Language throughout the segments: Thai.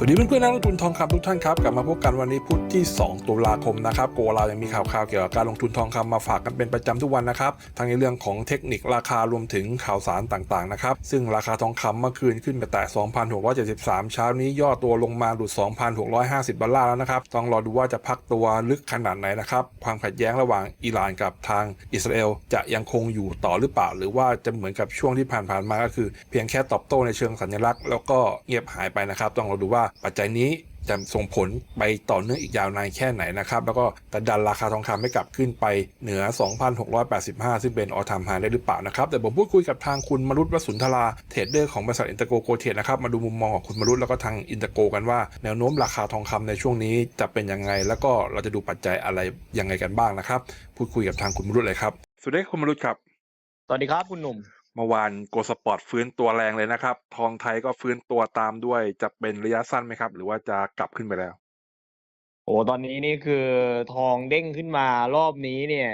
สวัสดีเพื่อนๆนักลงทุนทองคำทุกท่านครับกลับมาพบกันวันนี้พุธที่ 2 ตุลาคมนะครับโกเรายังมีข่าวๆเกี่ยวกับการลงทุนทองคำมาฝากกันเป็นประจำทุกวันนะครับทั้งในเรื่องของเทคนิคราคารวมถึงข่าวสารต่างๆนะครับซึ่งราคาทองคำเมื่อคืนขึ้นไปแต่ 2,673 เช้านี้ย่อตัวลงมาหลุด 2,650 ดอลลาร์แล้วนะครับต้องรอดูว่าจะพักตัวลึกขนาดไหนนะครับความขัดแย้งระหว่างอิหร่านกับทางอิสราเอลจะยังคงอยู่ต่อหรือเปล่า หรือว่าจะเหมือนกับช่วงที่ผ่านๆมาก็คือ เพียงแค่ตอบโต้ในเชิงสัญลักษณ์ แล้วก็เงียบหายไปนะครับต้องรอดูว่าปัจจัยนี้จะส่งผลไปต่อเนื่องอีกยาวนานแค่ไหนนะครับ แล้วก็จะดันราคาทองคำให้กลับขึ้นไปเหนือ 2,685 ซึ่งเป็นออทามไฮได้หรือเปล่านะครับ แต่ผมพูดคุยกับทางคุณมรุตวสุนทราเทรดเดอร์ของบริษัทอินเตอร์โกโกเทรดนะครับมาดูมุมมองของคุณมรุตแล้วก็ทางอินเตอร์โกกันว่าแนวโน้มราคาทองคำในช่วงนี้จะเป็นยังไง แล้วก็เราจะดูปัจจัยอะไรยังไงกันบ้างนะครับ พูดคุยกับทางคุณมรุตเลยครับสวัสดีคุณมรุตครับสวัสดีครับคุณหนุ่ม เมื่อวานโกลสปอร์ตฟื้นตัวแรงเลยนะครับ ทองไทยก็ฟื้นตัวตามด้วยจะเป็นระยะสั้นไหมครับ หรือว่าจะกลับขึ้นไปแล้ว โอ้ตอนนี้นี่คือทองเด้งขึ้นมารอบนี้เนี่ย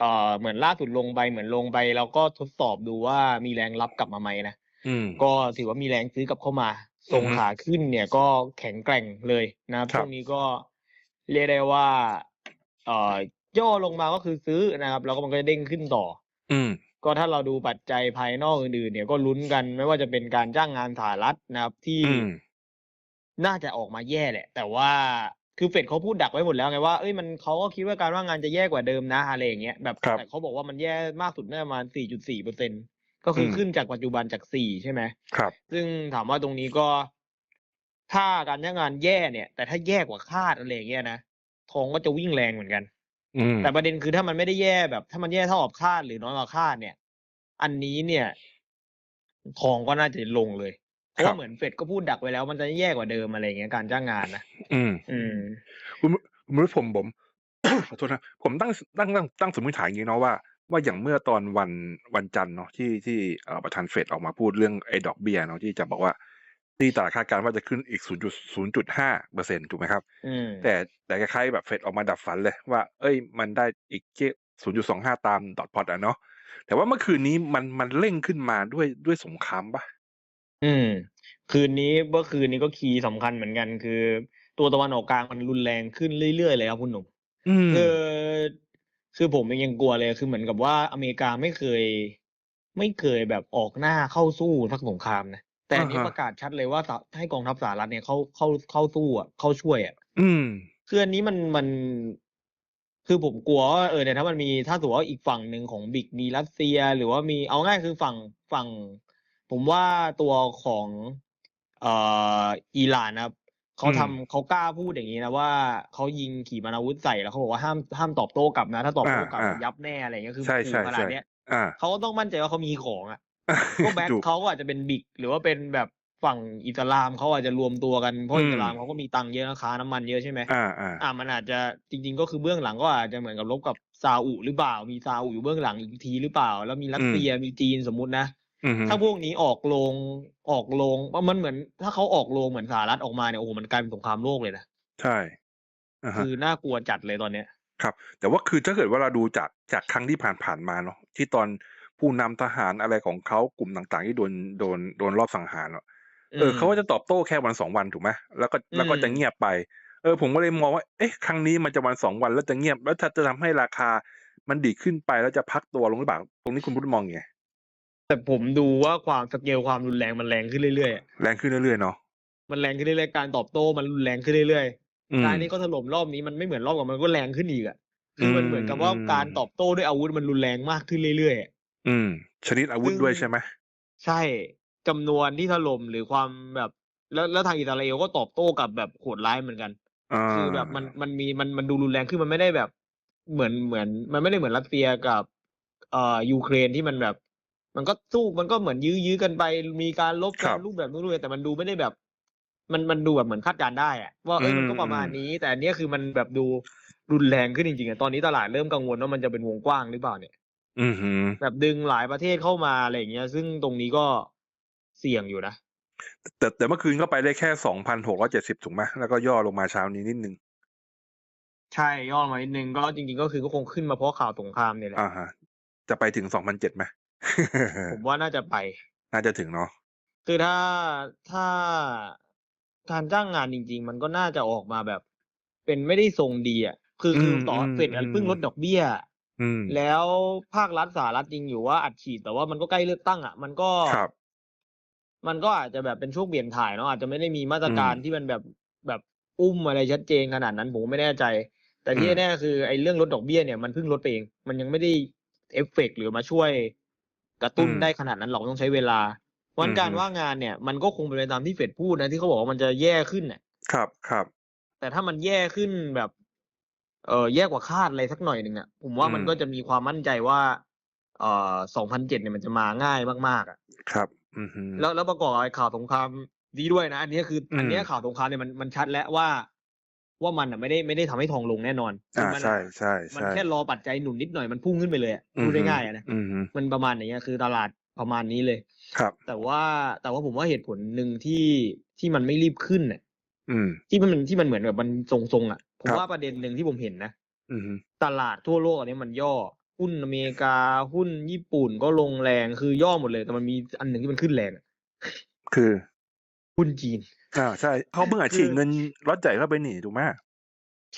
เอ่อเหมือนล่าสุดลงไปเหมือนลงไปแล้วก็ทดสอบดูว่ามีแรงรับกลับมาไหมนะอืมก็ถือว่ามีแรงซื้อกลับเข้ามาทรงอือฮึขาขึ้นเนี่ยก็แข็งแกร่งเลยนะครับครับช่วงนี้ก็เรียกได้ว่า เอ่อย่อลงมาก็คือซื้อนะครับ แล้วก็มันก็จะเด้งขึ้นต่อ อืม ก็ถ้าเราดูปัจจัยภายนอกอื่นๆเนี่ยก็ลุ้นกันไม่ว่าจะเป็นการจ้างงานสหรัฐนะครับ ที่อืมน่าจะออกมาแย่แหละ แต่ว่าคือเฟดเขาพูดดักไว้หมดแล้วไงว่าเอ้ยมันเขาก็คิดว่าการว่างงานจะแย่กว่าเดิมนะอะไรอย่างเงี้ยแบบครับแต่เขาบอกว่ามันแย่มากสุดน่าจะประมาณ 4.4เปอร์เซ็นก็คืออมขึ้นจากปัจจุบันจาก 4 ใช่ไหมครับ ซึ่งถามว่าตรงนี้ก็ ถ้าการจ้างงานแย่เนี่ย แต่ถ้าแย่กว่าคาดอะไรอย่างเงี้ยนะทองก็จะวิ่งแรงเหมือนกัน อืม แต่ประเด็นคือถ้ามันไม่ได้แย่แบบ ถ้ามันแย่เท่ากับคาดหรือน้อยกว่าคาดเนี่ย อันนี้เนี่ย ทองก็น่าจะลงเลย เพราะว่าเหมือนเฟดก็พูดดักไว้แล้ว มันจะแย่กว่าเดิมอะไรอย่างเงี้ยการจ้างงานนะอืม อืม คุณคุณมรุตผมผม ขอโทษนะผมตั้งตั้งตั้งตั้งสมมติฐานอย่างนี้เนาะว่าว่าอย่างเมื่อตอนวันวันจันทร์เนาะที่ที่เอ่อประธานเฟดออกมาพูดเรื่องไอ้ดอกเบี้ยเนาะที่จะบอกว่า ที่ตลาดคาดการณ์ว่าจะขึ้นอีก 0.0.5เปอร์เซ็นถูกไหมครับ อืม แต่แต่คล้ายๆแบบเฟดออกมาดับฝันเลยว่า เอ้ย มันได้อีกแค่0.25 ตามดอทพอตอะเนาะแต่ว่าเมื่อคืนนี้มันมันเร่งขึ้นมาด้วยด้วยสงครามปะอืม คืนนี้เมื่อคืนนี้ก็คีย์สำคัญเหมือนกัน คือ ตัวตะวันออกกลางมันรุนแรงขึ้นเรื่อยๆเลยครับคุณหนุ่มอืม คือคือผมเองยังกลัวเลยคือเหมือนกับว่าอเมริกาไม่เคย ไม่เคยแบบออกหน้าเข้าสู้สักสงครามนะ แต่อันนี้อ่าฮะประกาศชัดเลยว่าสหให้กองทัพสหรัฐเนี่ยเข้าเข้าเข้าสู้อะเข้าช่วยอะอืมคืออันนี้มันมัน คือผมกลัวว่าเออเนี่ยถ้ามันมีถ้าสมมติว่าอีกฝั่งหนึ่งของบิ๊กมีรัสเซีย หรือว่ามีเอาง่ายคือฝั่งฝั่ง ผมว่าตัวของ เอ่ออิหร่านนะครับเขาอืมทำเขากล้าพูดอย่างนี้นะว่าเขายิงขีปนาวุธใส่แล้วเขาบอกว่าห้ามห้ามตอบโต้กลับนะ ถ้าตอบโต้กลับอ่าอ่ายับแน่อะไรเงี้ยคือใช่ขู่ใช่ขนาดใช่เนี้ยอ่าเขาก็ต้องมั่นใจว่าเขามีของอะ ก็แบ็คถูก เขาก็อาจจะเป็นบิ๊กหรือว่าเป็นแบบฝั่งอิสลามเขาอาจจะรวมตัวกันเพราะอืมอิสลามเขาก็มีตังค์เยอะนะค้าน้ำมันเยอะใช่ไหม อ่าอ่า อ่ามันอาจจะจริง ๆ ก็คือเบื้องหลังก็อาจจะเหมือนกับลบกับซาอุหรือเปล่า มีซาอุอยู่เบื้องหลังอีกทีหรือเปล่า แล้วมีรัสเซียมีจีนสมมุตินะ อืมฮึถ้าพวกนี้ออกโรงออกโรงมันเหมือน ถ้าเขาออกโรงเหมือนสหรัฐออกมาเนี่ยโอ้โหมันกลายเป็นสงครามโลกเลยนะใช่อ่าฮะ คือน่ากลัวจัดเลยตอนเนี้ย ครับแต่ว่าคือถ้าเกิดว่าเราดูจากจากครั้งที่ผ่านๆมาเนาะที่ตอน ผู้นำทหารอะไรของเขากลุ่มต่างๆ ที่โดนโดนโดนรอบสังหารเนาะเออมเขาก็จะตอบโต้แค่วันสองวันถูกไหมแล้วก็แล้วก็อืมจะเงียบไป เออ ผมก็เลยมองว่า เอ๊ะ ครั้งนี้มันจะวันสองวันแล้วจะเงียบ แล้วถ้าจะทำให้ราคามันดีขึ้นไปแล้วจะพักตัวลงหรือเปล่า ตรงนี้คุณพุทธมองไง แต่ผมดูว่าความสเกลความรุนแรงมันแรงขึ้นเรื่อยๆอะแรงขึ้นเรื่อยๆเนาะ มันแรงขึ้นเรื่อยๆ การตอบโต้มันรุนแรงขึ้นเรื่อยอืมๆการนี้ก็ถล่มรอบนี้มันไม่เหมือนรอบก่อนมันก็แรงขึ้นอีกอะคือมันอืมเหมือนกับว่าอืมการตอบโต้ด้วยอาวุธมันรุนแรงมากขึ้นเรื่อยๆ อะอืม ชนิดอาวุธซึ่ง ด้วยใช่ไหมใช่จำนวนที่ถล่มหรือความแบบ แล้วแล้วทางอิสราเอลก็ตอบโต้กับแบบโหดร้ายเหมือนกัน อ่าคือแบบมันมันมีมันมันดูรุนแรงขึ้นมันไม่ได้แบบ เหมือนเหมือน มันไม่ได้เหมือนรัสเซียกับเอ่อยูเครนที่มันแบบ มันก็สู้มันก็เหมือนยื้อยื้อกันไปมีการลบครัการบรูปแบบนู้นด้วยแต่มันดูไม่ได้แบบ มันมันดูแบบเหมือนคาดการณ์ได้อะว่าเอ้ยมันก็อืมประมาณนี้ แต่อันเนี้ยคือมันแบบดูรุนแรงขึ้นจริงๆอะตอนนี้ตลาดเริ่มกังวลว่ามันจะเป็นวงกว้างหรือเปล่าเนี่ย อืมฮึ แบบดึงหลายประเทศเข้ามา อะไรอย่างเงี้ย ซึ่งตรงนี้ก็เสี่ยงอยู่นะ แต่ แต่เมื่อคืนก็ไปได้แค่สองพันหกร้อยเจ็ดสิบถูกไหม แล้วก็ย่อลงมาเช้านี้นิดนึงใช่ ย่อมานิดนึงก็จริง ๆ ก็คือก็คงขึ้นมาเพราะข่าวสงครามเนี่ยแหละอ่าฮะ จะไปถึงสองพันเจ็ดไหม ผมว่าน่าจะไป น่าจะถึงเนาะ คือถ้า ถ้าการจ้างงานจริง ๆ มันก็น่าจะออกมาแบบเป็น ไม่ได้ทรงดีอะคือคือม ต่ออืมเฟดอะอืมเพิ่งลดดอกเบี้ย อืม แล้วภาครัฐสหรัฐจริงอยู่ว่าอัดฉีดแต่ว่ามันก็ใกล้เลือกตั้งอะ มันก็ ครับ มันก็อาจจะแบบเป็นช่วงเปลี่ยนถ่ายเนาะอาจจะไม่ได้มีมาตรการที่มันแบบแบบอุ้มอะไรชัดเจนขนาดนั้นผมไม่แน่ใจ แต่ที่อืมแน่ๆคือไอ้เรื่องลดดอกเบี้ยเนี่ยมันเพิ่งลดไปเอง มันยังไม่ได้เอฟเฟกต์หรือมาช่วยกระตุ้นได้ขนาดนั้นหรอกต้องใช้เวลาวันการว่างงานเนี่ย มันก็คงเป็นไปตามที่เฟดพูดนะที่เขาบอกว่ามันจะแย่ขึ้นน่ะ ครับครับ แต่ถ้ามันแย่ขึ้นแบบ เออแย่กว่าคาดอะไรสักหน่อยหนึ่งอะผมว่ามันอืม ก็จะมีความมั่นใจว่า เอ่อสองพันเจ็ดเนี่ยมันจะมาง่ายมากๆอะ ครับ อืมฮึ แล้วแล้วประกอบกับไอ้ข่าวสงครามนี้ด้วยนะ อันนี้คือ อืมอันเนี้ยข่าวสงครามเนี่ยมันมันชัดแล้วว่า ว่ามันอะไม่ได้ไม่ได้ทำให้ทองลงแน่นอนอ่า มัใช่ใช่มันใช่ แค่รอปัจจัยหนุนนิดหน่อยมันพุ่งขึ้นไปเลยอะพูดง่ายๆอะนะอืมฮึมันประมาณอย่างเงี้ยคือตลาดประมาณนี้เลย ครับ แต่ว่าแต่ว่าผมว่าเหตุผลหนึ่งที่ที่มันไม่รีบขึ้นน่ะ อืม ที่มันที่มันเหมือนแบบมันทรงๆอะ ผมครับว่าประเด็นหนึ่งที่ผมเห็นนะอืมฮึตลาดทั่วโลกอันนี้มันย่อ หุ้นอเมริกาหุ้นญี่ปุ่นก็ลงแรงคือย่อหมดเลย แต่มันมีอันหนึ่งที่มันขึ้นแรงอะคือ หุ้นจีน อ่าใช่เขาเพิ่งอาชีพเงินรถใหญ่เข้าไปหนีถูกไหม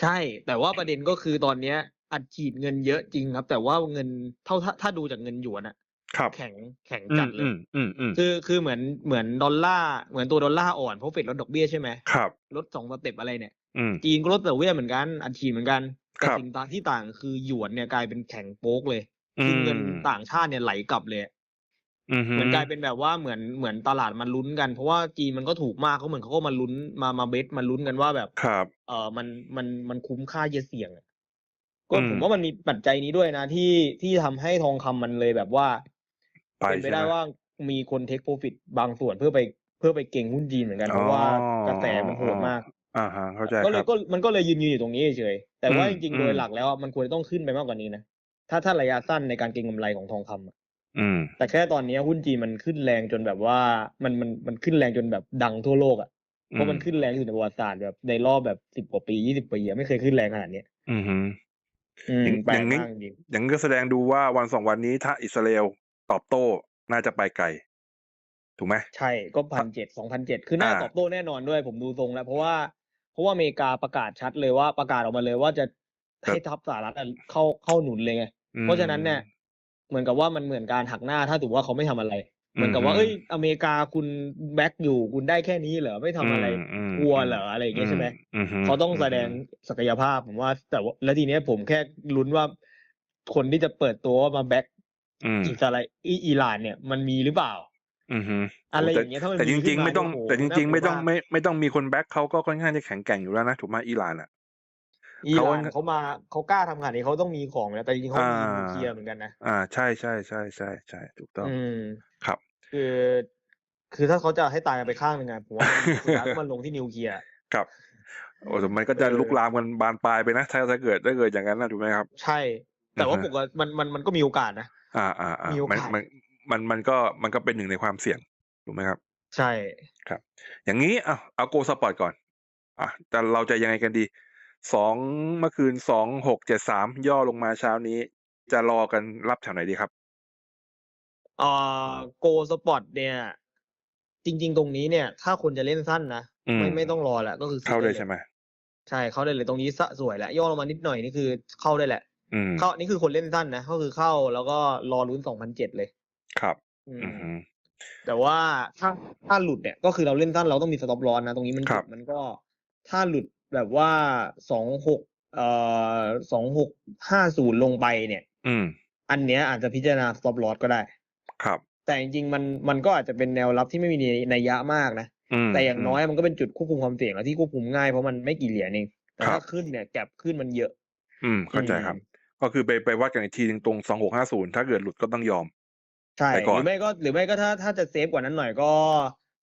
ใช่ แต่ว่าประเด็นก็คือตอนเนี้ย อัดฉีดเงินเยอะจริงครับ แต่ว่าเงินเท่าถ้าถ้าดูจากเงินหยวนอะครับแข็งแข็งอืจัมดเลอืยมอืมอืมคือคือเหมือนเหมือนดอลลาร์เหมือนตัวดอลลาร์อ่อนเพราะเฟดลดดอกเบี้ยใช่ไหมครับลดสองสเต็ปอะไรเนี่ยอืม จีนก็ลดดอกเบี้ยเหมือนกัน อัดฉีดเหมือนกัน แต่ครับสิ่งต่างที่ต่างคือหยวนเนี่ยกลายเป็นแข็งโป๊กเลยอืคือมเงินต่างชาติเนี่ยไหลกลับเลยอืมฮึเหมือนกลายเป็นแบบว่าเหมือนเหมือนตลาดมันลุ้นกัน เพราะว่าจีนมันก็ถูกมากเขาเหมือนเขาก็มาลุ้นมามาเบสมาลุ้นกันว่าแบบครับ เออมันมันมันคุ้มค่าจะเสี่ยงอะก็อืมผมว่ามันมีปัจจัยนี้ด้วยนะที่ที่ทำให้ทองคำมันเลยแบบว่าไปเป็นไปใช่ได้ไหมว่ามีคนเทคโปรฟิตบางส่วนเพื่อไปเพื่อไปเก่งหุ้นจีนเหมือนกันเพราะว่าอ๋อกระแสมันโหดมาก อ่าฮะเข้าใจก็เลคยรับ ก็มันก็เลยยืนยืนอยู่ตรงนี้เฉยๆแต่ว่าอืจมริงอืๆมโดยหลักแล้วอะมันควรจะต้องขึ้นไปมากกว่านี้นะถ้าถ้าระยะสั้นในการเก็งกำไรของทองคำอะอืม แต่แค่ตอนนี้หุ้นจีนมันขึ้นแรงจนแบบว่ามันมันมันขึ้นแรงจนแบบดังทั่วโลกอะเพราะมันขึ้นแรงที่สุดในประวัติศาสตร์แบบในรอบแบบสิบกว่าปียี่สิบปีอะไม่เคยขึ้นแรงขนาดเนี้ยอืมฮึอืมอย่างแปลอกย่างนี้ มากจริงอย่างนี้ก็แสดงดูว่าวันสองวันนี้ถ้าอิสราเอลตอบโต้น่าจะไปไกล ถูกไหม ใช่ก็พันเจ็ดสองพันเจ็ดคือน่าอ่า ตอบโต้แน่นอนด้วย ผมดูทรงแล้ว เพราะว่า เพราะว่าอเมริกาประกาศชัดเลยว่าประกาศออกมาเลยว่าจะให้ทัพสหรัฐอะเข้าเข้าหนุนเลยไงเพราะฉะนั้นเนี่ย เหมือนกับว่ามันเหมือนการหักหน้าถ้าถือว่าเขาไม่ทำอะไร เหมือนกับว่าอืมเอ้ย อเมริกาคุณแบ็กอยู่คุณได้แค่นี้เหรอไม่ทำอะไรมมกลัวเหรออะไรอย่างเงี้ยใช่ไหมอืฮึเขาต้องแสดงศักยภาพผมว่า แต่ว่าแล้วทีเนี้ยผมแค่ลุ้นว่าคนที่จะเปิดตัวว่ามาแบ็กอืมอิสราเอลอิหร่านเนี่ยมันมีหรือเปล่า อืมฮึอะไรแต่อย่างเงี้ยถ้ามันแต่มีจขึ้ริงนๆมาไม่ต้องเนี่ยโอ้โหแต่จริงๆน่ากลัวไม่ต้องมากไม่ไม่ต้องมีคนแบ็คเขาก็ค่อนข้างจะแข็งแกร่งอยู่แล้วนะถูกไหมอิหร่านอะ อิหร่านเขา เขามาเขากล้าทำขนาดนี้เขาต้องมีของนะแต่จริงๆเขามีอ่า นิวเคลียร์เหมือนกันนะอ่าใช่ใช่ใช่ใช่ใช่ถูกต้องอืม ครับ คือ คือถ้าเขาจะให้ตายกันไปข้างหนึ่งอะผมว่ามันสุดท้ายก็มันลงที่นิวเคลียร์ ครับโอ้แต่มันก็จะเออ ลุกลามกันบานปลายไปนะ ถ้าถ้าเกิดถ้าเกิดอย่างนั้นนะถูกไหมครับ ใช่ แต่ว่าอือฮะปกติมันมันมันก็มีโอกาสนะ อ่าอ่าอ่ามีโอกาส มัน มันมันมันก็มันก็เป็นหนึ่งในความเสี่ยงถูกไหมครับ ใช่ครับ อย่างนี้อะเอาโกสปอร์ตก่อน อะแต่เราจะยังไงกันดีสองเมื่อคืนสองหกเจ็ดสามย่อลงมาเช้านี้ จะรอกันรับแถวไหนดีครับเอ่อโกสปอร์ตเนี่ย จริง ๆ ตรงนี้เนี่ย ถ้าคนจะเล่นสั้นนะอืมไม่ไม่ต้องรอแหละก็คือซื้อเข้าได้ลใช่ไหมใช่เข้าได้เลยตรงนี้สะสวยแล้วย่อลงมานิดหน่อยนี่คือเข้าได้แหละอืมเข้านี่คือคนเล่นสั้นนะก็คือเข้าแล้วก็รอลุ้นสองพันเจ็ดเลย ครับ อือืมมฮึ แต่ว่าถ้าถ้าหลุดเนี่ย ก็คือเราเล่นสั้นเราต้องมีสต็อปลอนนะ ตรงนี้มันหครัลุบดมันก็ ถ้าหลุดแบบว่าสองหกเอ่อสองหกห้าศูนย์ลงไปเนี่ย อืม อันเนี้ยอาจจะพิจารณาสต็อปลอสก็ได้ ครับ แต่จริงๆมันมันก็อาจจะเป็นแนวรับที่ไม่มีนัยยะมากนะ อืมแต่อย่างน้อยมันก็เป็นจุดควบคุมความเสี่ยงแล้วที่ควบคุมง่ายเพราะมันไม่กี่เหรียญเองแต่ครัถ้าบ ขึ้นเนี่ยแก็บขึ้นมันเยอะ อืมเข้าใจครับ ก็คือไปไปวัดกันอีกทีหนึ่งตรงสองหกห้าศูนย์ถ้าเกิดหลุดก็ต้องยอม ใช่ ไปก่อนหรือไม่ก็หรือไม่ก็ถ้าถ้าจะเซฟกว่านั้นหน่อยก็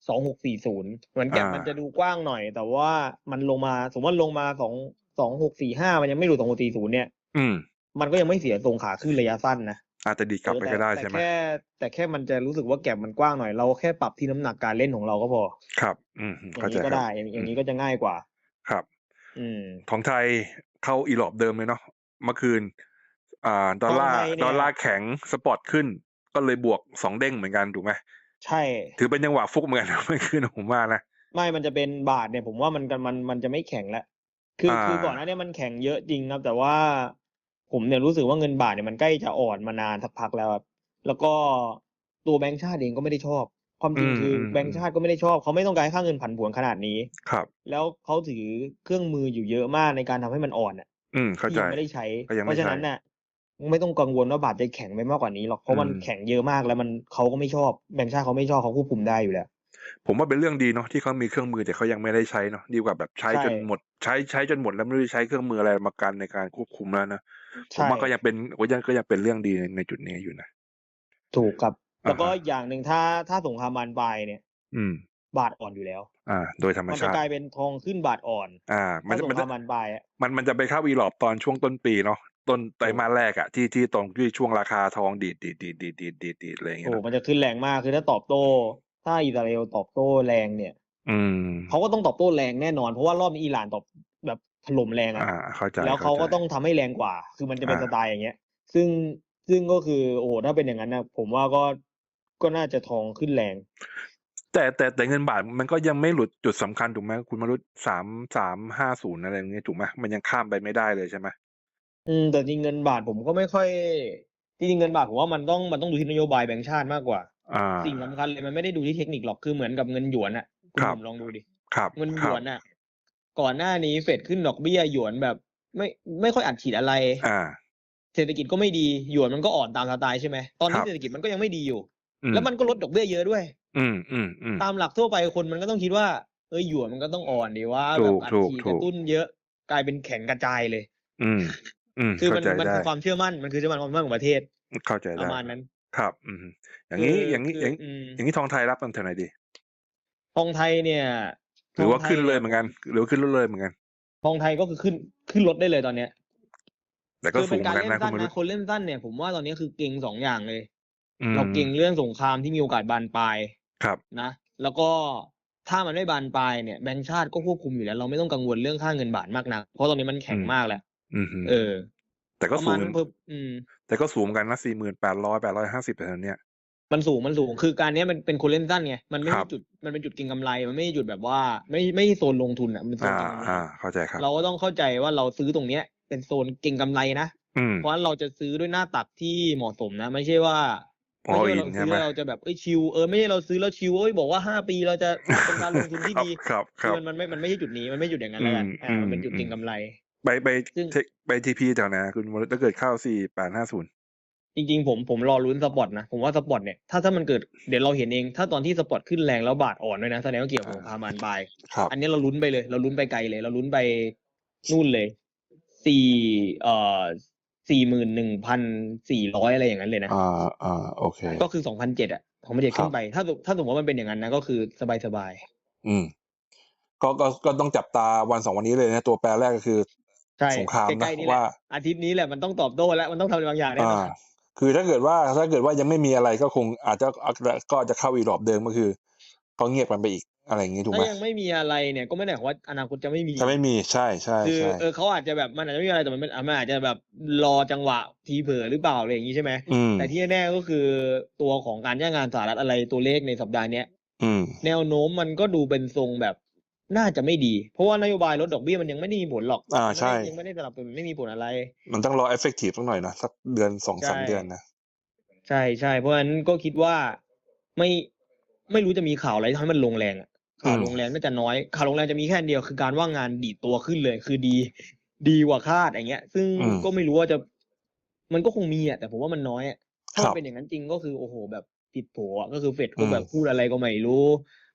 สองหกสี่ศูนย์เหมือนแก็บอ่ามั มันจะดูกว้างหน่อย แต่ว่ามันลงมาสมมติว่าลงมาสองสองหกสี่ห้ามันยังไม่หลุดสองหกสี่ศูนย์เนี่ย อืมมันก็ยังไม่เสียตรงขาขึ้นระยะสั้นนะอาจจะดีดกลับไปแต่ก็ได้แต่ใช่ไหมแค่ แต่แค่มันจะรู้สึกว่าแก็บมันกว้างหน่อยเราแค่ปรับที่น้ำหนักการเล่นของเราก็พอครับ อืมอย่าเข้างใจนี้ก็ครับ ได้อย่างอย่างนี้ก็จะง่ายกว่า ครับ อืม ของไทยเข้าอีหลอบเดิมเลยเนาะเมื่อคืน อ่า ดอลลาร์ของไทยเนี่ย ดอลลาร์แข็งสปอร์ตขึ้น ก็เลยบวกสองเด้งเหมือนกันถูกไหมใช่ ถือเป็นจังหวะฟุกเหมือนกันนะเมื่อคืนผมว่านะไม่มันจะเป็นบาทเนี่ย ผมว่ามันกันมันมันจะไม่แข็งแล้วคืออ่าคือก่อนหน้าเนี้มันแข็งเยอะจริงครับ แต่ว่าผมเนี่ยรู้สึกว่าเงินบาทเนี่ยมันใกล้จะอ่อนมานานสักพักแล้วครับแล้วก็ตัวแบงก์ชาติเองก็ไม่ได้ชอบ ความจริงคืออแบงก์ชาติก็ไม่ได้ชอบ เขาไม่ต้องการให้ค่าเงินผันผวนขนาดนี้ครับ แล้วเขาถือเครื่องมืออยู่เยอะมากในการทำให้มันอ่อนอะ อืมเข้าที่ใจยังไม่ได้ใช้ก็ยังไม่เพราะฉะนั้นใช้น่ะ ไม่ต้องกังวลว่าบาทจะแข็งไปมากกว่านี้หรอกเพราะมันอืมแข็งเยอะมากแล้วมันเขาก็ไม่ชอบแบงก์ชาติเขาไม่ชอบเขาควบคุมได้อยู่แล้วผมว่าเป็นเรื่องดีเนาะที่เขามีเครื่องมือแต่เขายังไม่ได้ใช้เนาะดีกว่าแบบใช้ใช่จนหมดใช้ใช้จนหมดแล้วไม่รู้จะใช้เครื่องมืออะไรมากันในการควบคุมแล้วนะผมใช่ว่าก็ยังเป็นก็ยังก็ยังเป็นเรื่องดีในในจุดนี้อยู่นะถูกครับ แล้วก็อ่าฮะอีกอย่างหนึ่งถ้าถ้าสงครามบานปลายเนี่ย อืม บาทอ่อนอยู่แล้ว อ่า โดยธรรมมันจะชาติ กลายเป็นทองขึ้นบาทอ่อนอ่า มันถ้าจะสงมันคจะรามบานปลายอะมันมันจะไปเข้าอีหลอบตอนช่วงต้นปีเนาะต้นไตรมาสแรกอะที่ที่ตรงที่ช่วงราคาทองดีดดีดดีดดีดดีดดีดดีดอะไรอย่างเงี้โอ้ยโหเนอะมันจะขึ้นแรงมากคือถ้าตอบโต้ ถ้าอิสราเอลตอบโต้แรงเนี่ยอืมเขาก็ต้องตอบโต้แรงแน่นอน เพราะว่ารอบนี้อิหร่านตอบแบบถล่มแรงอะ อ่า เข้าใจแล้วเขาก็ข้ใจ ต้องทำให้แรงกว่า คือมันจะเป็นอ่า สไตล์อย่างเงี้ย ซึ่งซึ่งก็คือ โอ้โหถ้าเป็นอย่างนั้นนะผมว่าก็ก็น่าจะทองขึ้นแรง แต่แต่แต่เงินบาทมันก็ยังไม่หลุดจุดสำคัญถูกไหมคุณมารุษสามสามห้าศูนย์อะไรอย่างเงี้ยถูกไหมมันยังข้ามไปไม่ได้เลยใช่ไหมอืมแต่จริงเงินบาทผมก็ไม่ค่อยจริงๆเงินบาทผมว่ามันต้องมันต้องดูที่นโยบายแบงก์ชาติมากกว่า อ่า สิ่งสำคัญเลยมันไม่ได้ดูที่เทคนิคหรอกคือเหมือนกับเงินหยวนอะคุณครับหนุ่มลองดูดิครับเงินหคยรับวนอะก่อนหน้านี้เฟดขึ้นดอกเบี้ยหยวนแบบ ไม่ไม่ค่อยอัดฉีดอะไร อ่า เศรษฐกิจก็ไม่ดีหยวนมันก็อ่อนตามสไตล์ใช่ไหมตอนคนี้รับ เศรษฐกิจมันก็ยังไม่ดีอยู่ อืแล้วมันก็ลดดอกเบี้ยเยอะด้วย อืม อืม อืม ตามหลักทั่วไปคนมันก็ต้องคิดว่า เอ้ยหยวนมันก็ต้องอ่อนดีว่าถูแบบก อัดถูก ฉีดถูกกระตุ้นเยอะกลายเป็นแข็งกระจายเลย อืม อืม คือมัเข้านใจมันได้ คือความเชื่อมั่นมันคือเชื่อมั่นความมั่นของประเทศเข้าใจปได้ระมาณนั้น ครับ อืม อย่างนี้คืออย่างนี้ คือ อย่าง อืมอย่างนี้ทองไทยรับตั้งเท่าไหร่ดี ทองไทยเนี่ยหรือว่าทงไทขึ้นเลยเหมือนกัน หรือว่าขึ้นเลยเหมือนกัน ทองไทยก็คือขึ้นขึ้นรถได้เลยตอนเนี้ย แต่ก็คือสูเป็งนเหมืกาอรนกันเล่นนะคุสั้ณนมรุนะคนเล่นสั้นเนี่ยผมว่าตอนนี้คือเก่งสองอย่างเลย อืมเราเก่งเรื่องสงครามที่มีโอกาสบานปลาย ครับ นะ แล้วก็ถ้ามันไม่บานปลายเนี่ยแบงก์ชาติก็ควบคุมอยู่แล้ว เราไม่ต้องกังวลเรื่องค่าเงินบาทมากนัก เพราะตอนนี้มันแข็งอืม มากแล้ว อืมเออแต่ก็ประสูมาณงนั้นเพิ่มอืม แต่ก็สูงเหมือนกันนะสี่หมื่นแปดร้อยแปดร้อยห้าสิบแต่เนี้ย มันสูงมันสูงคือการเนี้ยมันเป็นคนเล่นสั้นไงมันไม่ครัใช่บ จุดมันเป็นจุดเก็งกำไร มันไม่ใช่จุดแบบว่า ไม่ไม่ใช่โซนลงทุนอะมันเป็นโซนอ่า เก็งกำไรอ่า เข้าใจครับ เราก็ต้องเข้าใจว่าเราซื้อตรงเนี้ย เป็นโซนเก็งกำไรนะอืม เพราะฉะนั้นเราจะซื้อด้วยหน้าตักที่เหมาะสมนะ ไม่ใช่ว่าอ๋อ ไม่ใช่อิว่านเราใช่ซื้อไหมแล้วเราจะแบบเอ้ยชิวเออไม่ใช่เราซื้อแล้วชิวเอ้ยบอกว่าห้าปีเราจะเป็นการลงทุนที่ครับดีครับคคือรับ มันมันไม่มันไม่ใช่จุดนี้มันไม่ใช่จุดอย่างนั้นแล้วกันอืมอ่ามันเป็นอืมจุดเก็งกำไร ไปไปซึ่งเทคไปทีพีแถวไหนคุณมรุษถ้าเกิดเข้าสี่แปดห้าศูนย์จริงๆผมผมรอลุ้นสปอตนะ ผมว่าสปอตเนี่ยถ้าถ้ามันเกิดเดี๋ยวเราเห็นเองถ้าตอนที่สปอตขึ้นแรงแล้วบาทอ่อนด้วยนะแสดงว่าเกี่ยวกับสงครามบานปลายครับอันนี้เราลุ้นไปเลย เราลุ้นไปไกลเลย เราลุ้นไปนู่นเลยสี่เอ่อ สี่หมื่นหนึ่งพันสี่ร้อยอะไรอย่างนั้นเลยนะอ่าอ่าโอเค ก็คือสองพันเจ็ดอะของมันจะครัขึ้บนไป ถ้าสมถ้าสมมติว่ามันเป็นอย่างนั้นนะก็คือสบายสบายอืมก็ก็ก็ต้องจับตาวันสองวันนี้เลยนะ ตัวแปรแรกก็คือๆใช่สงครามใกนะล้ๆนี่แหละว่า อาทิตย์นี้แหละมันต้องตอบโต้แล้วมันต้องทำอะไรบางอย่างแน่นอ่าอนคือถ้าเกิดว่าถ้าเกิดว่ายังไม่มีอะไรก็คงอาจจะก็จะเข้าอีรอบเดิมก็คือ ก็เงียบกันไปอีก อะไรอย่างนี้ถูกไหมถ้ายังไม่มีอะไรเนี่ยก็ไม่ได้หมายความว่าอนาคตจะไม่มี จะไม่มีใช่ใช่คือใช่เออเขาอาจจะแบบมันอาจจะไม่มีอะไรแต่มันเป็นมันอาจจะแบบรอจังหวะทีเผลอหรือเปล่าอะไรอย่างนี้ใช่ไหมอืมแต่ที่แน่ๆก็คือตัวของการจ้างงานสหรัฐอะไรตัวเลขในสัปดาห์เนี้ยอืม แนวโน้มมันก็ดูเป็นทรงแบบน่าจะไม่ดี เพราะว่านโยบายลดดอกเบี้ยมันยังไม่ได้มีผลหรอกอ่ามันไม่ใช่ได้ยังไม่ได้สนับสนุนไม่มีผลอะไร มันต้องรอเอฟเฟกตีฟสักหน่อยนะสักเดือนสองสามใช่ เดือนนะ ใช่ใช่เพราะฉะนั้นก็คิดว่าไม่ไม่รู้จะมีข่าวอะไรทำให้มันลงแรงอะ ข่าวอืมลงแรงน่าจะน้อยข่าวลงแรงจะมีแค่อันเดียวคือการว่างงานดีดตัวขึ้นเลย คือดี ดีกว่าคาดอย่างเงี้ย ซึ่งก็ไม่รู้ว่าจะ มันก็คงมีอะแต่ผมว่ามันน้อยอะถ้ามันเป็นอย่างนั้นจริงก็คือโอ้โห แบบติดโผอะก็คือเฟดก็แบบพูดอะไรก็ไม่รู้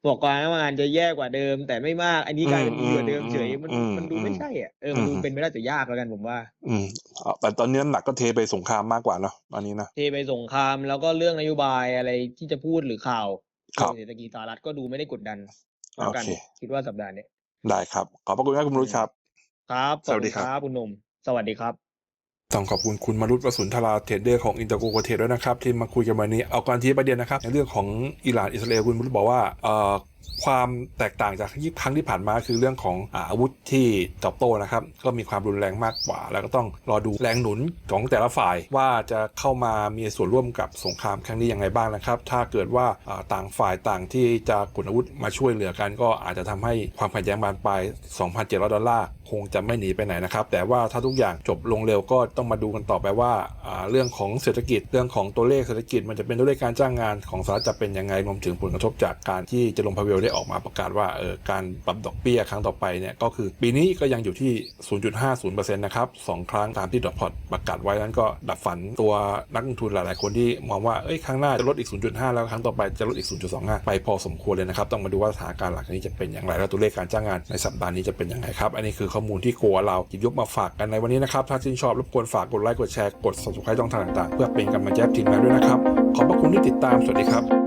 บอกการว่างานจะแย่กว่าเดิม แต่ไม่มาก อันนี้กลายเป็นดีกว่าเดิมเฉยมันมันดูไม่ใช่อะเออมันดูเป็นไปได้แต่ยากแล้วกันผมว่า อืมอ่าแต่ตอนนี้น้ำหนักก็เทไปสงครามมากกว่าเนาะตอนนี้นะเทไปสงครามแล้วก็เรื่องนโยบายอะไรที่จะพูดหรือข่าวครับเศรษฐกิจสหรัฐก็ดูไม่ได้กดดัน แล้วกันโอเคคิดว่าสัปดาห์นี้ได้ครับ ขอบพระคุณครับคุณมรุษครับ ครับสวัสดีครับขอณคุณหนุ่มสวัสดีครับต้องขอบคุณคุณมรุตวสุนทราเทรดเดอร์ของอินเตอร์โกโกเทรดด้วยนะครับ ที่มาคุยกันวันนี้เอาการที่ประเด็นนะครับ ในเรื่องของอิหร่านอิสราเอลคุณมรุตบอกว่าเอ่อ ความแตกต่างจากครั้งที่ผ่านมาคือเรื่องของอาวุธที่ตอบโต้นะครับ ก็มีความรุนแรงมากกว่า แล้วก็ต้องรอดูแรงหนุนของแต่ละฝ่ายว่าจะเข้ามามีส่วนร่วมกับสงครามครั้งนี้อย่างไรบ้างนะครับ ถ้าเกิดว่าต่างฝ่ายต่างที่จะขนอาวุธมาช่วยเหลือกัน ก็อาจจะทำให้ความขัดแย้งบานปลาย 2,700 ดอลลาร์คงจะไม่หนีไปไหนนะครับ แต่ว่าถ้าทุกอย่างจบลงเร็วก็ต้องมาดูกันต่อไปว่า เรื่องของเศรษฐกิจเรื่องของตัวเลขเศรษฐกิจมันจะเป็นตัวเลขการจ้างงานของสหรัฐจะเป็นยังไงรวมถึงผลกระทบจากการที่จอร์มพาเวลได้ออกมาประกาศว่าเออการปรับดอกเบี้ยครั้งต่อไปเนี่ยก็คือปีนี้ก็ยังอยู่ที่ 0.50%นะครับสองครั้งตามที่ดอทพอตประกาศไว้นั้นก็ดับฝันตัวนักลงทุนหลาย ๆ คนที่มองว่าเอ้ยครั้งหน้าจะลดอีก 0.5 แล้วครั้งต่อไปจะลดอีก 0.25 ไปพอสมควรเลยนะครับ ต้องมาดูว่าสถานการณ์หลังนี้จะเป็นอย่างไรแล้วตัวเลขการจ้างงานในสัปดาห์นี้จะเป็นอยังไงครับ อันนี้คือข้อมูลที่กลัวเราหยิบยกมาฝากกันในวันนี้นะครับ ถ้าชื่นชอบรบกวนฝากกดไลค์กดแชร์กด subscribe ช่องทางต่าง ๆ เพื่อเป็นกำลังใจทีมงานด้วยนะครับขอบพระคุณที่ติดตามสวัสดีครับ